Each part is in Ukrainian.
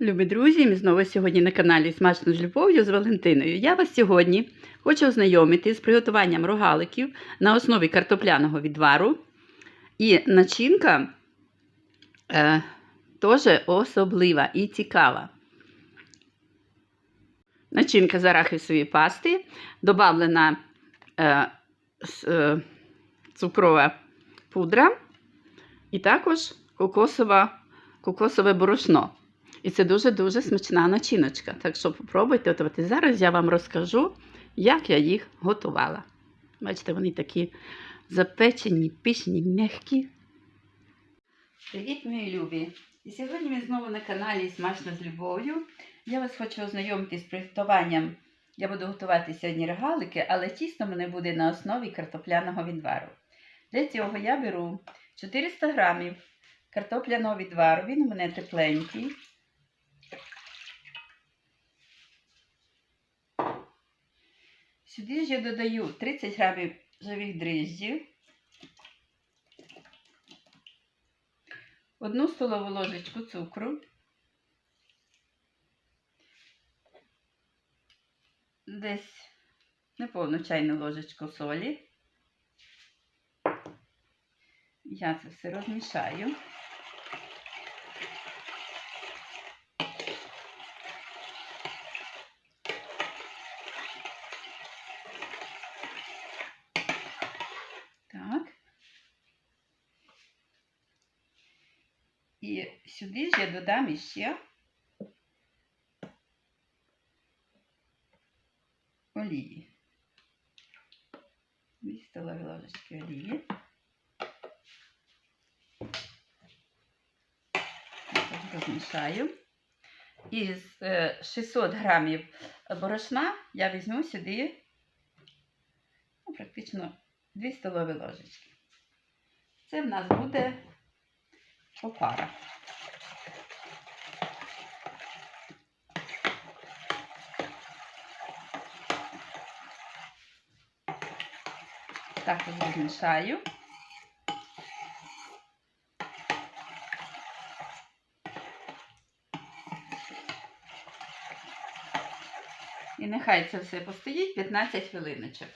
Любі друзі, ми знову сьогодні на каналі Смачно з любов'ю з Валентиною. Я вас сьогодні хочу ознайомити з приготуванням рогаликів на основі картопляного відвару. І начинка е, теж особлива і цікава. Начинка з арахісової пасти, додавлена е, е, цукрова пудра і також кокосове борошно. І це дуже-дуже смачна начиночка. Так що попробуйте готувати. Зараз я вам розкажу, як я їх готувала. Бачите, вони такі запечені, пишні, м'які. Привіт, мої любі! І сьогодні ми знову на каналі Смачно з любов'ю. Я вас хочу ознайомити з приготуванням. Я буду готувати сьогодні рогалики, але тісто мене буде на основі картопляного відвару. Для цього я беру 400 грамів картопляного відвару. Він у мене тепленький. Сюди ж я додаю 30 грамів живих дріжджів, одну столову ложечку цукру, десь неповну чайну ложечку солі. Я це все розмішаю. Так. І сюди ж я додам іще олії. Дві столові ложечки олії. Розмішаю. Із е, 600 грамів борошна я візьму сюди ну, практично 2 столові ложечки. Це в нас буде опара. Так розмішаю. І нехай це все постоїть 15 хвилиночок.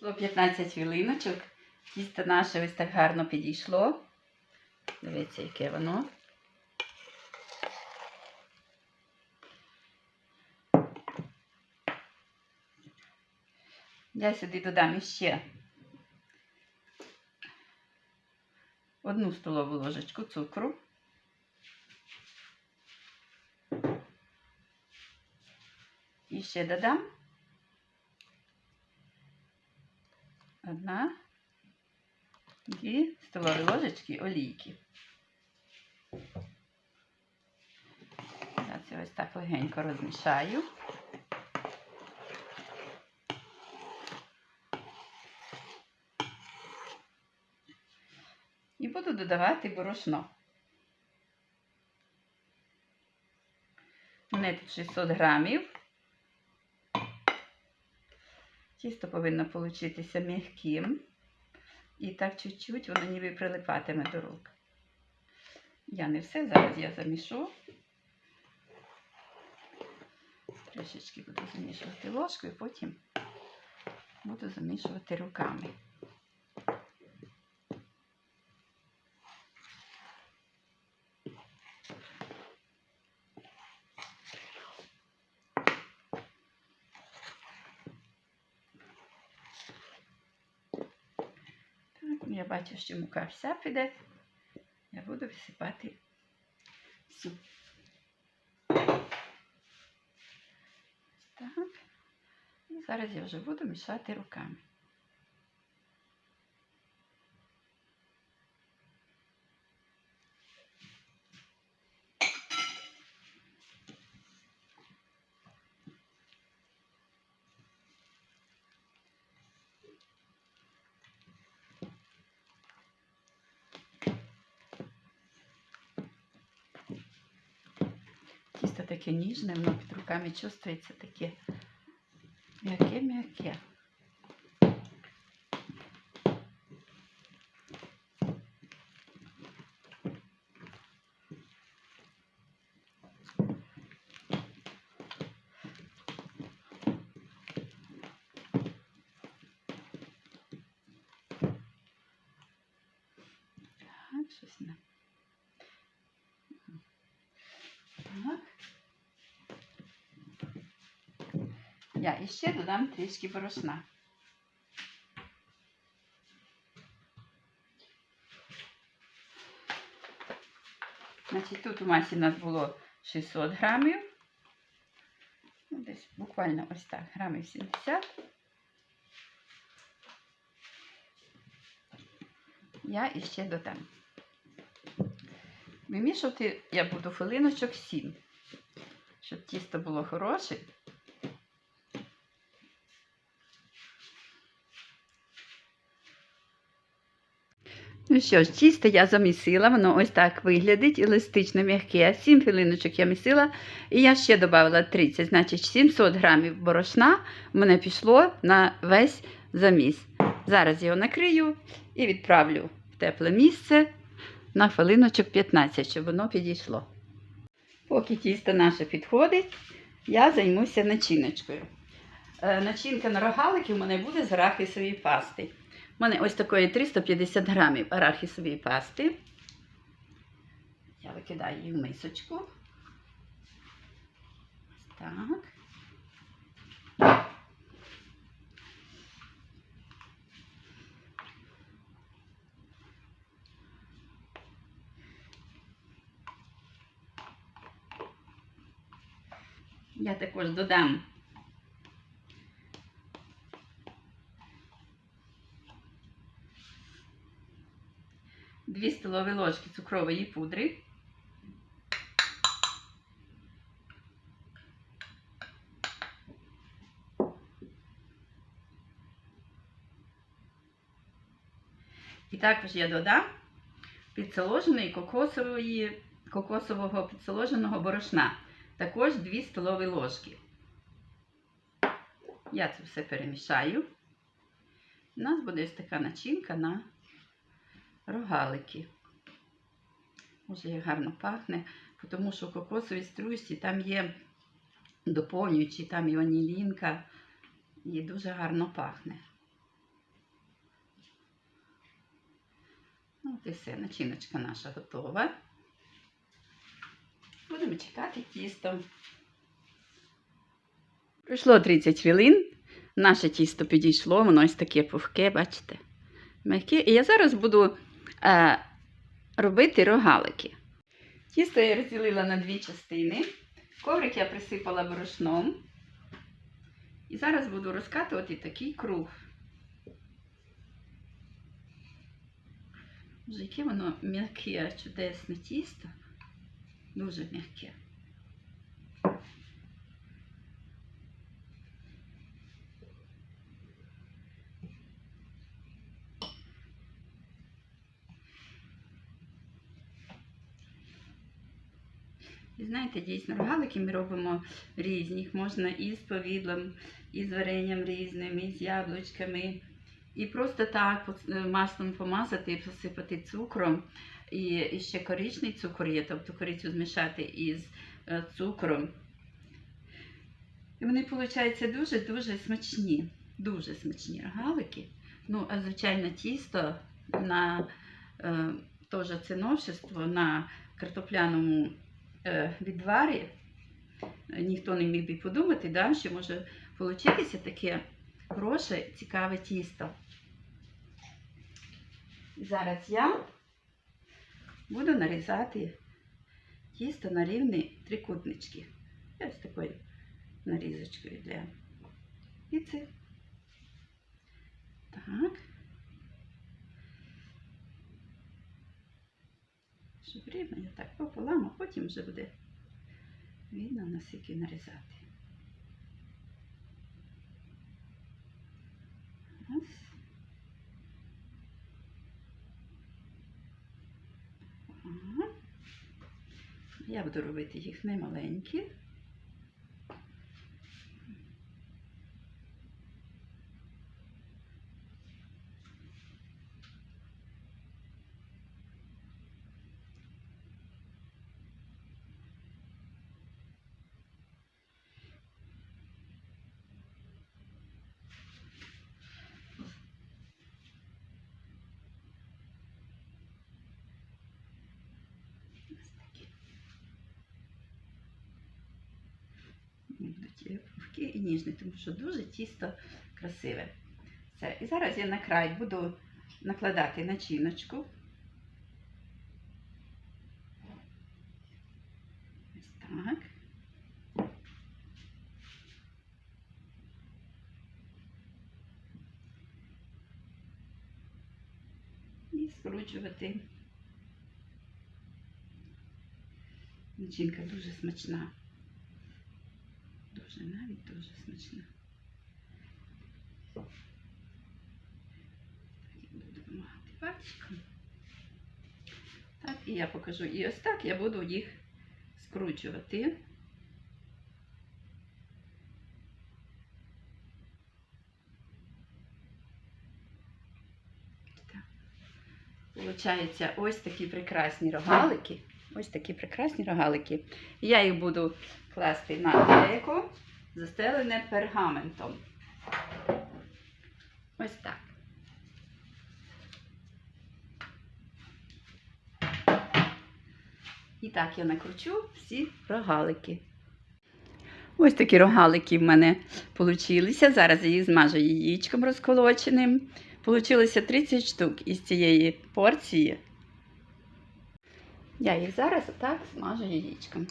Було 15 хвилиночок. Тісто наше ось так гарно підійшло. Дивіться, яке воно. Я сюди додам ще одну столову ложечку цукру. І ще додам одна дві столові ложечки олійки. Я це ось так легенько розмішаю. І буду додавати борошно. У мене тут 600 грамів. Тісто повинно получитися м'яким. І так чуть-чуть воно ніби прилипатиме до рук. Я не все, зараз я замішу. Трішечки буду замішувати ложкою, потім буду замішувати руками. Так, я бачу, що мука вся піде. Я буду висипати суп. Так. І зараз я вже буду мішати руками. таке ніжне, воно під руками чувствується таке м'яке-м'яке. Щось не. Я іще додам трішки борошна. Значить, тут у масі у нас було 600 грамів. Ну, десь буквально ось так, грамів 70. Я іще додам. Вимішувати я буду хвилиночок 7, щоб тісто було хороше. Ну що ж, тісто я замісила, воно ось так виглядить, еластично м'яке. 7 хвилиночок я місила, і я ще додала 30, значить 700 грамів борошна в мене пішло на весь заміс. Зараз його накрию і відправлю в тепле місце на хвилиночок 15, щоб воно підійшло. Поки тісто наше підходить, я займуся начиночкою. Е, Начинка на рогалики в мене буде з арахісової пасти. Мене ось такої 350 грамів арахісової пасти. Я викидаю її в мисочку. Так. Я також додам столові ложки цукрової пудри. І також я додам підсоложеної кокосової, кокосового підсоложеного борошна. Також 2 столові ложки. Я це все перемішаю. У нас буде ось така начинка на рогалики. Як гарно пахне, тому що в кокосовій стружці там є доповнюючі, там і ванілінка, і дуже гарно пахне. От і все, начиночка наша готова. Будемо чекати тісто. Пройшло 30 хвилин. Наше тісто підійшло, воно ось таке пухке, бачите? М'яке. І я зараз буду е, робити рогалики. Тісто я розділила на дві частини. Коврик я присипала борошном. І зараз буду розкатувати такий круг. Вже яке воно м'яке, чудесне тісто. Дуже м'яке. І знаєте, дійсно, рогалики ми робимо різні. Можна і з повідлом, і з варенням різним, і з яблучками. І просто так е, маслом помазати і посипати цукром. І, і ще коричний цукор є, тобто корицю змішати із е, цукром. І вони, виходить, дуже-дуже смачні. Дуже смачні рогалики. Ну, а звичайно, тісто на е, теж це новшество на картопляному відварі. Е, Ніхто не міг би подумати, да, що може получитися таке хороше, цікаве тісто. Зараз я буду нарізати тісто на рівні трикутнички. Ось такою нарізочкою для піци. Так. Щоб рівно так пополам, а потім вже буде видно, наскільки нарізати. Я буду робити їх не будуть пухкі і ніжні, тому що дуже тісто красиве. Все. І зараз я на край буду накладати начиночку. Ось так. І скручувати. Начинка дуже смачна. Дуже навіть дуже смачна. Буду допомагати пальчиком. Так, і я покажу. І ось так я буду їх скручувати. Получається ось такі прекрасні рогалики. Ось такі прекрасні рогалики. Я їх буду класти на деко, застелене пергаментом. Ось так. І так я накручу всі рогалики. Ось такі рогалики в мене получилися. Зараз я їх змажу яєчком розколоченим. Получилося 30 штук із цієї порції. Я їх зараз отак смажу яєчком.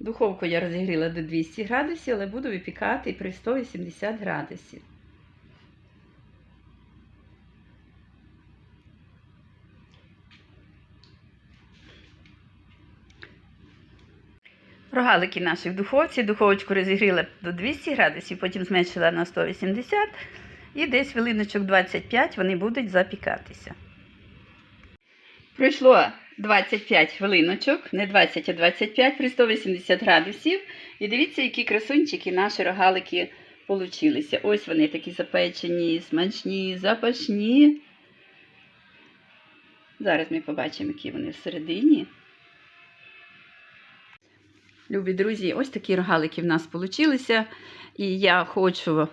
Духовку я розігріла до 200 градусів, але буду випікати при 180 градусів. Рогалики наші в духовці. Духовочку розігріла до 200 градусів, потім зменшила на 180 і десь хвилиночок 25 вони будуть запікатися. Пройшло 25 хвилиночок, не 20, а 25 при 180 градусів. І дивіться, які красунчики наші рогалики получилися. Ось вони такі запечені, смачні, запашні. Зараз ми побачимо, які вони всередині. Любі друзі, ось такі рогалики в нас получилися. І я хочу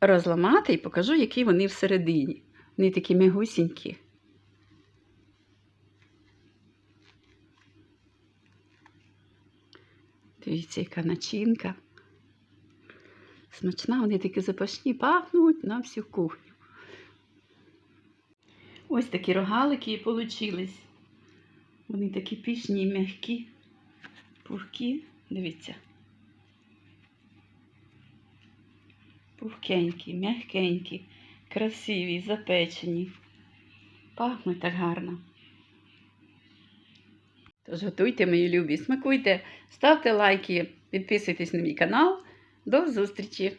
розламати і покажу, які вони всередині. Вони такі мягусінькі. Дивіться, яка начинка. Смачна, вони такі запашні, пахнуть на всю кухню. Ось такі рогалики і получились. Вони такі пішні, м'які, пухкі. Дивіться. Пухкенькі, м'ягкенькі, красиві, запечені. Пахнуть так гарно. Тож готуйте, мої любі, смакуйте, ставте лайки, підписуйтесь на мій канал. До зустрічі!